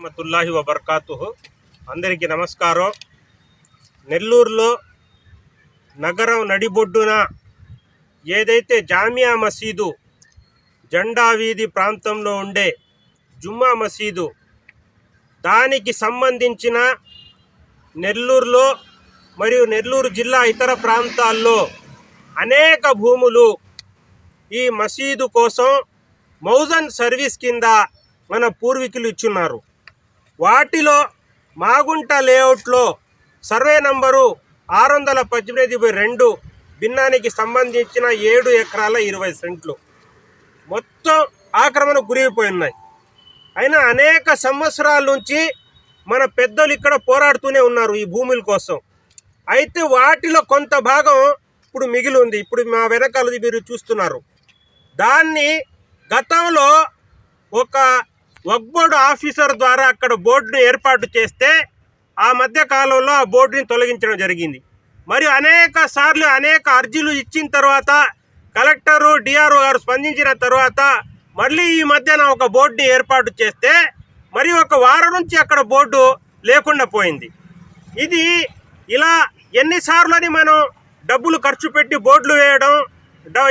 రహమతుల్లాహి వబర్కాతు అందరికీ నమస్కారం. నెల్లూరులో నగరం నడిబొడ్డున ఏదైతే జామియా మసీదు జెండా వీధి ప్రాంతంలో ఉండే జుమ్మా మసీదు దానికి సంబంధించిన నెల్లూరులో మరియు నెల్లూరు జిల్లా ఇతర ప్రాంతాల్లో అనేక భూములు ఈ మసీదు కోసం మౌజన్ సర్వీస్ కింద మన పూర్వీకులు ఇచ్చున్నారు. వాటిలో మాగుంట లేఅవుట్లో సర్వే నంబరు ఆరు వందల పద్దెనిమిది బై రెండు భిన్నానికి సంబంధించిన ఏడు ఎకరాల ఇరవై సెంట్లు. మొత్తం ఆక్రమణకు గురైపోయి ఉన్నాయి అయినా అనేక సంవత్సరాల నుంచి మన పెద్దలు ఇక్కడ పోరాడుతూనే ఉన్నారు ఈ భూముల కోసం. అయితే వాటిలో కొంత భాగం ఇప్పుడు మిగిలి ఉంది ఇప్పుడు మా వెనకాలది మీరు చూస్తున్నారు. దాన్ని గతంలో ఒక వక్బోర్డు ఆఫీసర్ ద్వారా అక్కడ బోర్డును ఏర్పాటు చేస్తే ఆ మధ్య కాలంలో ఆ బోర్డుని తొలగించడం జరిగింది. మరియు అనేక సార్లు అనేక అర్జీలు ఇచ్చిన తర్వాత కలెక్టరు డిఆర్ఓ గారు స్పందించిన తర్వాత మళ్ళీ ఈ మధ్యన ఒక బోర్డుని ఏర్పాటు చేస్తే మరి ఒక వారం నుంచి అక్కడ బోర్డు లేకుండా పోయింది. ఇది ఇలా ఎన్నిసార్లని మనం డబ్బులు ఖర్చు పెట్టి బోర్డులు వేయడం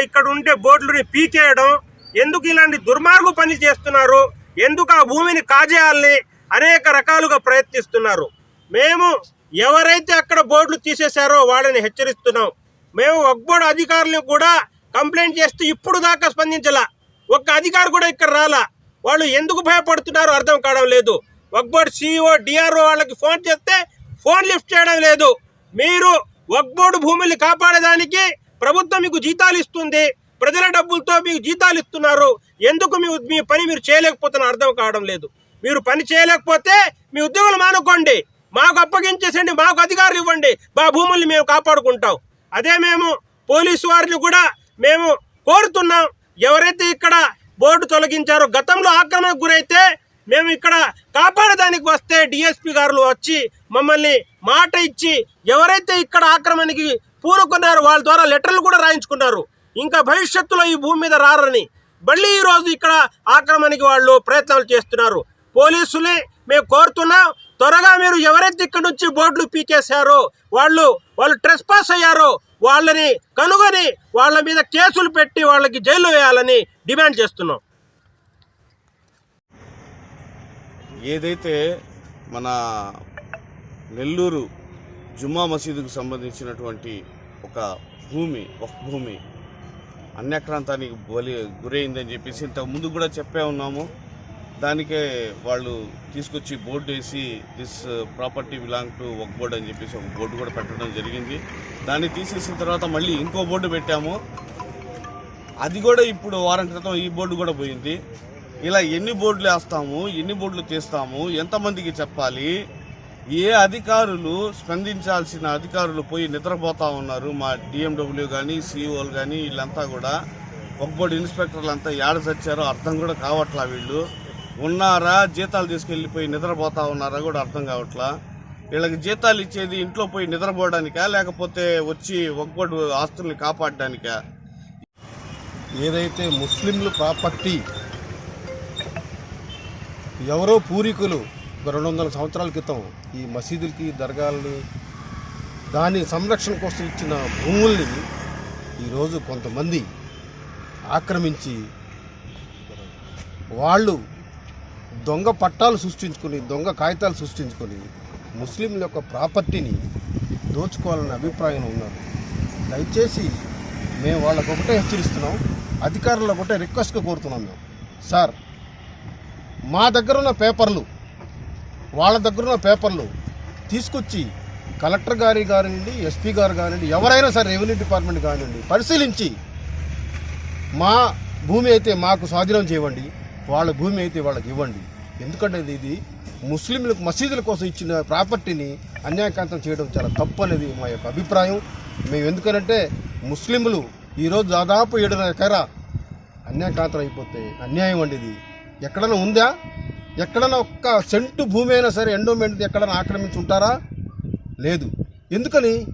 ఇక్కడ ఉండే బోర్డులని పీకేయడం ఎందుకు ఇలాంటి దుర్మార్గు పని చేస్తున్నారు? ఎందుకు ఆ భూమిని కాజేయాలని అనేక రకాలుగా ప్రయత్నిస్తున్నారు. మేము ఎవరైతే అక్కడ బోర్డులు తీసేశారో వాళ్ళని హెచ్చరిస్తున్నాం. మేము ఒక్బోర్డు అధికారులను కూడా కంప్లైంట్ చేస్తే ఇప్పుడు దాకా స్పందించలా. ఒక్క అధికారి కూడా ఇక్కడ రాలా. వాళ్ళు ఎందుకు భయపడుతున్నారో అర్థం కావడం లేదు. ఒక్బోర్డు సిఇఓ డిఆర్ఓ వాళ్ళకి ఫోన్ చేస్తే ఫోన్ లిఫ్ట్ చేయడం లేదు. మీరు ఒక్బోర్డు భూముల్ని కాపాడేదానికి ప్రభుత్వం మీకు జీతాలు ఇస్తుంది. ప్రజల డబ్బులతో మీకు జీతాలు ఇస్తున్నారు. ఎందుకు మీ మీ పని మీరు చేయలేకపోతున్న అర్థం కావడం లేదు. మీరు పని చేయలేకపోతే మీ ఉద్యోగులు మానుకోండి. మాకు అప్పగించేసండి మాకు అధికారులు ఇవ్వండి. మా భూముల్ని మేము కాపాడుకుంటాం. అదే మేము పోలీసు వారిని కూడా మేము కోరుతున్నాం. ఎవరైతే ఇక్కడ బోర్డు తొలగించారో గతంలో ఆక్రమణకు గురైతే మేము ఇక్కడ కాపాడడానికి వస్తే డిఎస్పి గారు వచ్చి మమ్మల్ని మాట ఇచ్చి ఎవరైతే ఇక్కడ ఆక్రమణకి పూనుకున్నారో వాళ్ళ ద్వారా లెటర్లు కూడా రాయించుకున్నారు. ఇంకా భవిష్యత్తులో ఈ భూమి మీద రారని మళ్ళీ ఈ రోజు ఇక్కడ ఆక్రమణకి వాళ్ళు ప్రయత్నాలు చేస్తున్నారు. పోలీసులే మేము కోరుతున్నాం త్వరగా మీరు ఎవరైతే ఇక్కడ నుంచి బోర్డులు పీకేశారో వాళ్ళు వాళ్ళు ట్రెస్ పాస్ అయ్యారో వాళ్ళని కనుగొని వాళ్ళ మీద కేసులు పెట్టి వాళ్ళకి జైలు వేయాలని డిమాండ్ చేస్తున్నాం. ఏదైతే మన నెల్లూరు జుమ్మా మసీదుకు సంబంధించినటువంటి ఒక భూమి ఒక భూమి అన్యక్రాంతానికి బలి గురైందని చెప్పేసి ఇంతకు ముందు కూడా చెప్పే ఉన్నాము. దానికే వాళ్ళు తీసుకొచ్చి బోర్డు వేసి this uh, property belong to ఒక బోర్డు అని చెప్పేసి ఒక బోర్డు కూడా పెట్టడం జరిగింది. దాన్ని తీసేసిన తర్వాత మళ్ళీ ఇంకో బోర్డు పెట్టాము. అది కూడా ఇప్పుడు వారం క్రితం ఈ బోర్డు కూడా పోయింది. ఇలా ఎన్ని బోర్డులు వేస్తాము ఎన్ని బోర్డులు తీస్తాము ఎంతమందికి చెప్పాలి ఏ అధికారులు స్పందించాల్సిన అధికారులు పోయి నిద్రపోతా ఉన్నారు? మా డిఎండబ్ల్యూ కానీ సిఇఓలు కానీ వీళ్ళంతా కూడా ఒక ఇన్స్పెక్టర్లు అంతా ఏడ చచ్చారో అర్థం కూడా కావట్లా వీళ్ళు. ఉన్నారా? జీతాలు తీసుకెళ్ళిపోయి నిద్రపోతా ఉన్నారా కూడా అర్థం కావట్లా? వీళ్ళకి జీతాలు ఇచ్చేది ఇంట్లో పోయి నిద్రపోవడానికా? లేకపోతే వచ్చి ఒక ఆస్తుల్ని కాపాడడానికా? ఏదైతే ముస్లింలు ప్రాపర్టీ ఎవరో పూర్వీకులు ఒక రెండు వందల సంవత్సరాల క్రితం ఈ మసీదులకి దర్గాలని దాని సంరక్షణ కోసం ఇచ్చిన భూముల్ని ఈరోజు కొంతమంది ఆక్రమించి వాళ్ళు దొంగ పట్టాలు సృష్టించుకొని దొంగ కాగితాలు సృష్టించుకొని ముస్లింల యొక్క ప్రాపర్టీని దోచుకోవాలనే అభిప్రాయం ఉన్నారు. దయచేసి మేము వాళ్ళకు ఒకటే హెచ్చరిస్తున్నాం అధికారులకు ఒకటే రిక్వెస్ట్గా కోరుతున్నాం మేము. సార్ మా దగ్గర ఉన్న పేపర్లు వాళ్ళ దగ్గర ఉన్న పేపర్లు తీసుకొచ్చి కలెక్టర్ గారి కానివ్వండి ఎస్పీ గారు కానివ్వండి ఎవరైనా సరే రెవెన్యూ డిపార్ట్మెంట్ కానివ్వండి పరిశీలించి మా భూమి అయితే మాకు స్వాధీనం చేయండి వాళ్ళ భూమి అయితే వాళ్ళకి ఇవ్వండి. ఎందుకంటే ఇది- ఇది ముస్లింలకు మసీదుల కోసం ఇచ్చిన ప్రాపర్టీని అన్యాయకాంతం చేయడం చాలా తప్పు అనేది మా యొక్క అభిప్రాయం. మేము ఎందుకనంటే ముస్లింలు ఈరోజు దాదాపు ఏడున్నర ఎకరా అన్యాయకాంతం అయిపోతే అన్యాయం అండి ఇది. ఎక్కడైనా ఉందా? ఎక్కడైనా ఒక్క సెంటు భూమి అయినా సరే ఎండోమెంట్ ఎక్కడైనా ఆక్రమించి ఉంటారా? లేదు. ఎందుకని?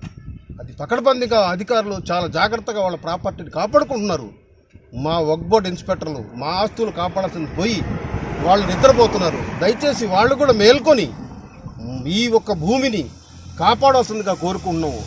అది పకడ్బందీగా అధికారులు చాలా జాగ్రత్తగా వాళ్ళ ప్రాపర్టీని కాపాడుకుంటున్నారు. మా వక్బోర్డ్ ఇన్స్పెక్టర్లు మా ఆస్తులు కాపాడాల్సింది పోయి వాళ్ళు నిద్రపోతున్నారు. దయచేసి వాళ్ళు కూడా మేల్కొని ఈ ఒక్క భూమిని కాపాడాల్సిందిగా కోరుకుంటున్నాము.